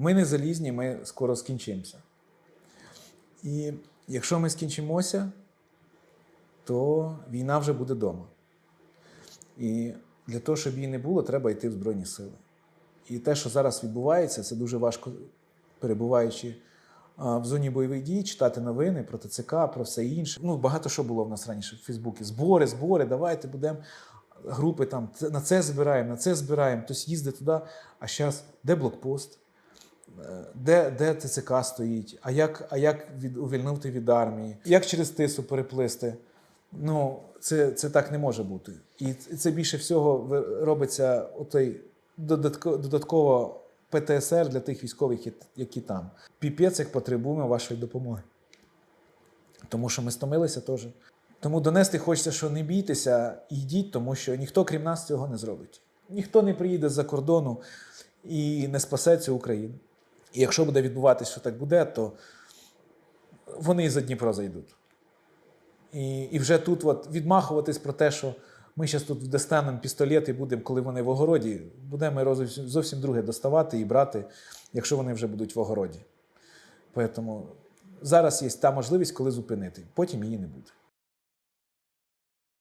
Ми не залізні, ми скоро скінчимося. І якщо ми скінчимося, то війна вже буде вдома. І для того, щоб її не було, треба йти в Збройні Сили. І те, що зараз відбувається, це дуже важко, перебуваючи в зоні бойових дій, читати новини про ТЦК, про все інше. Ну, багато що було в нас раніше в Фейсбуці. Збори, збори, давайте будемо групи там на це збираємо, на це збираємо, хтось їздить туди. А зараз де блокпост? Де, де ТЦК стоїть? А як, а як від, увільнути від армії? Як через тису переплисти? Ну, це, це так не може бути. І це більше всього робиться отой додатко, додатково ПТСР для тих військових, які там. Піпець, як потребуємо вашої допомоги. Тому що ми стомилися теж. Тому донести хочеться, що не бійтеся, йдіть, тому що ніхто, крім нас, цього не зробить. Ніхто не приїде з-за кордону і не спасе цю Україну. І якщо буде відбуватися, що так буде, то вони і за Дніпро зайдуть. І, і вже тут от відмахуватись про те, що ми зараз тут достанемо пістолет і будемо, коли вони в огороді, будемо зовсім друге доставати і брати, якщо вони вже будуть в огороді. Тому зараз є та можливість, коли зупинити. Потім її не буде.